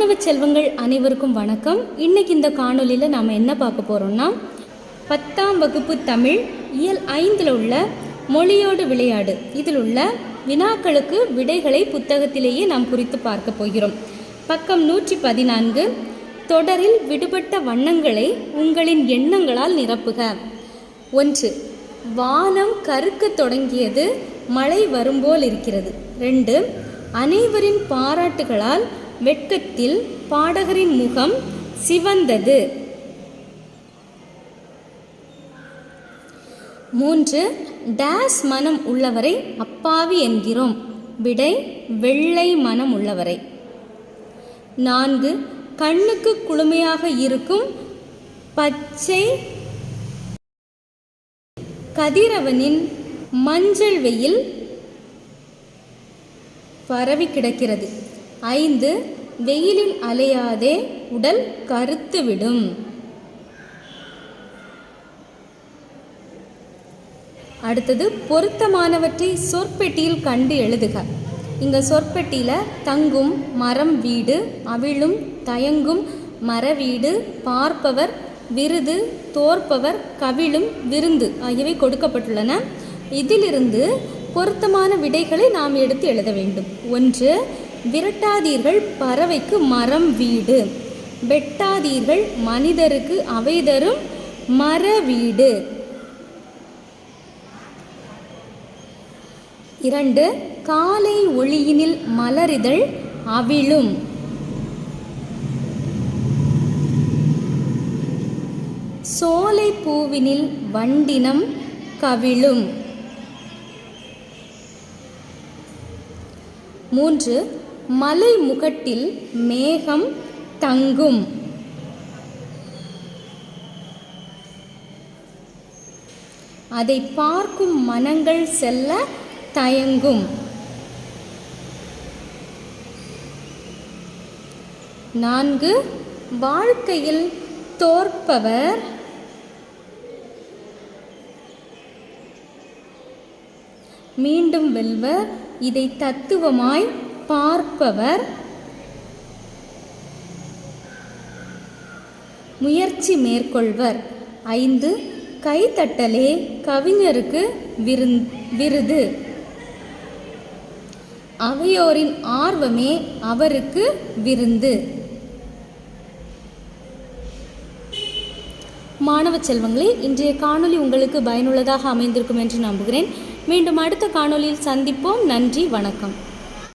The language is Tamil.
மாணவ செல்வங்கள் அனைவருக்கும் வணக்கம். இன்னைக்கு இந்த காணொலியில் நாம் என்ன பார்க்க போகிறோம்னா பத்தாம் வகுப்பு தமிழ் இயல் ஐந்தில் உள்ள மொழியோடு விளையாடு. இதில் உள்ள வினாக்களுக்கு விடைகளை புத்தகத்திலேயே நாம் குறித்து பார்க்க போகிறோம். பக்கம் நூற்றி பதினான்கு தொடரில் விடுபட்ட வண்ணங்களை உங்களின் எண்ணங்களால் நிரப்புக. ஒன்று வானம் கருக்கத் தொடங்கியது மழை வரும்போல் இருக்கிறது. ரெண்டு அனைவரின் பாராட்டுகளால் வெட்கத்தில் பாடகரின் முகம் சிவந்தது. மூன்று டேஸ் மனம் உள்ளவரை அப்பாவி என்கிறோம். விடை வெள்ளை மனம் உள்ளவரை. நான்கு கண்ணுக்கு குளுமையாக இருக்கும் பச்சை கதிரவனின் மஞ்சள் வெயில் பரவி கிடக்கிறது. ஐந்து வெயிலில் அலையாதே உடல் கருத்துவிடும். அடுத்தது பொருத்தமானவற்றை சொற்பெட்டியில் கண்டு எழுதுக. இங்க சொற்பெட்டியில் தங்கும் மரம் வீடு அவிழும் தயங்கும் மர வீடு பார்ப்பவர் விருது தோற்பவர் கவிழும் விருந்து ஆகியவை கொடுக்கப்பட்டுள்ளன. இதிலிருந்து பொருத்தமான விடைகளை நாம் எடுத்து எழுத வேண்டும். ஒன்று விரட்டாதீர்கள் பறவைக்கு மரம் வீடு. வெட்டாதீர்கள் மனிதருக்கு அவை தரும் மர வீடு. இரண்டு காலை ஒளியினில் மலரிதழ் அவிழும். சோலை பூவினில் வண்டினம் கவிழும். மூன்று மலை முகட்டில் மேகம் தங்கும். அதை பார்க்கும் மனங்கள் செல்ல தயங்கும். நான்கு வாழ்க்கையில் தோற்பவர். மீண்டும் வெல்வர் இதை தத்துவமாய் பார்ப்பவர் முயற்சி மேற்கொள்வர். ஐந்து கைத்தட்டலே கவிஞருக்கு விருந் விருது. அவையோரின் ஆர்வமே அவருக்கு விருந்து. மாணவ செல்வங்களே இன்றைய காணொளி உங்களுக்கு பயனுள்ளதாக அமைந்திருக்கும் என்று நம்புகிறேன். மீண்டும் அடுத்த காணொலியில் சந்திப்போம். நன்றி வணக்கம்.